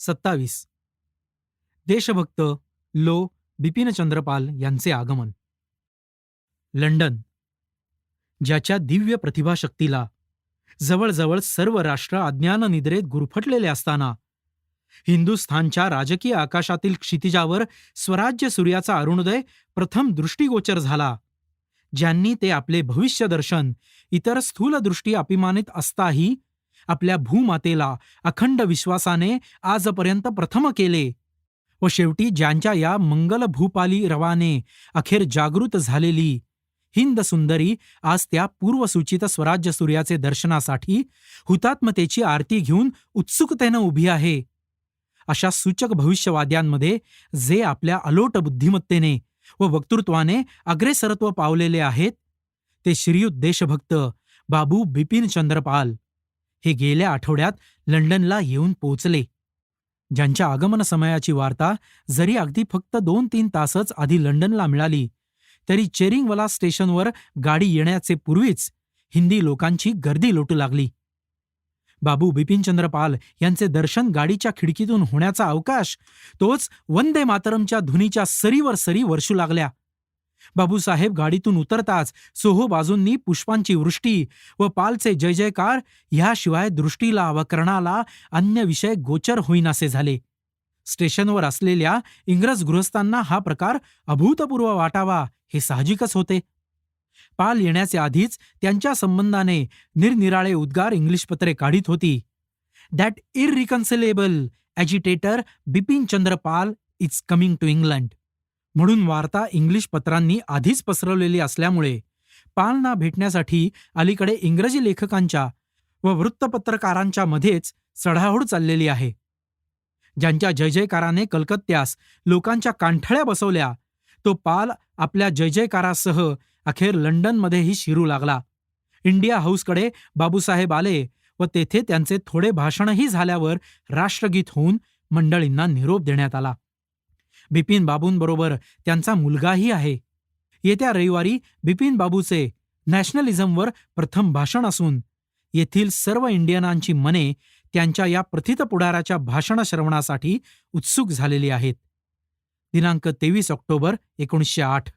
सत्तावीस. देशभक्त लो बिपिनचंद्रपाल यांचे आगमन. लंडन. ज्याच्या दिव्य प्रतिभाशक्तीला जवळजवळ सर्व राष्ट्र अज्ञाननिद्रेत गुरफटलेले असताना हिंदुस्थानच्या राजकीय आकाशातील क्षितिजावर स्वराज्य सूर्याचा अरुणोदय प्रथम दृष्टीगोचर झाला ज्यांनी ते आपले भविष्यदर्शन इतर स्थूलदृष्टी अपिमानित अभिमानित असताही आपल्या भूमातेला अखंड विश्वासाने आजपर्यंत प्रथम केले. व शेवटी ज्यांच्या या मंगल भूपाली रवाने अखेर जागृत झालेली हिंद सुंदरी आज त्या पूर्वसूचित स्वराज्य सूर्याचे दर्शनासाठी हुतात्मतेची आरती घेऊन उत्सुकतेनं उभी आहे. अशा सूचक भविष्यवाद्यांमध्ये जे आपल्या अलोट बुद्धिमत्तेने व वक्तृत्वाने अग्रेसरत्व पावलेले आहेत ते श्रीयुत देशभक्त बाबू बिपिन चंद्रपाल हे गेल्या आठवड्यात लंडनला येऊन पोचले ज्यांच्या आगमन समयाची वार्ता जरी अगदी फक्त दोन तीन तासच आधी लंडनला मिळाली तरी चेरिंगवला स्टेशनवर गाडी येण्याचे पूर्वीच हिंदी लोकांची गर्दी लोटू लागली. बाबू बिपिनचंद्र पाल यांचे दर्शन गाडीच्या खिडकीतून होण्याचा अवकाश तोच वंदे मातरमच्या धुनीच्या सरीवर सरी वर्षू लागल्या. बाबूसाहेब गाडीतून उतरताच सोहो बाजूंनी पुष्पांची वृष्टी व पालचे जय जयकार ह्याशिवाय दृष्टीला व कर्णाला अन्य विषय गोचर होईनासे झाले. स्टेशनवर असलेल्या इंग्रज गृहस्थांना हा प्रकार अभूतपूर्व वाटावा हे साहजिकच होते. पाल येण्याच्या आधीच त्यांच्या संबंधाने निरनिराळे उद्गार इंग्लिश पत्रे काढीत होती. That irreconcilable agitator Bipin Chandra Pal is coming to England म्हणून वार्ता इंग्लिश पत्रांनी आधीच पसरवलेली असल्यामुळे पालना भेटण्यासाठी अलीकडे इंग्रजी लेखकांच्या व वृत्तपत्रकारांच्या मध्येच चढाओढ चाललेली आहे. ज्यांच्या जय जयकाराने कलकत्त्यास लोकांच्या कांठळ्या बसवल्या तो पाल आपल्या जय जयकारासह अखेर लंडनमध्येही शिरू लागला. इंडिया हाऊसकडे बाबूसाहेब आले व तेथे त्यांचे थोडे भाषणही झाल्यावर राष्ट्रगीत होऊन मंडळींना निरोप देण्यात आला. बिपिन बाबूंबरोबर त्यांचा मुलगाही आहे. येत्या रविवारी बिपिन बाबूचे नॅशनलिझमवर प्रथम भाषण असून येथील सर्व इंडियनांची मने त्यांच्या या प्रथित पुढाराच्या भाषण श्रवणासाठी उत्सुक झालेली आहेत. दिनांक तेवीस ऑक्टोबर एकोणीसशे आठ.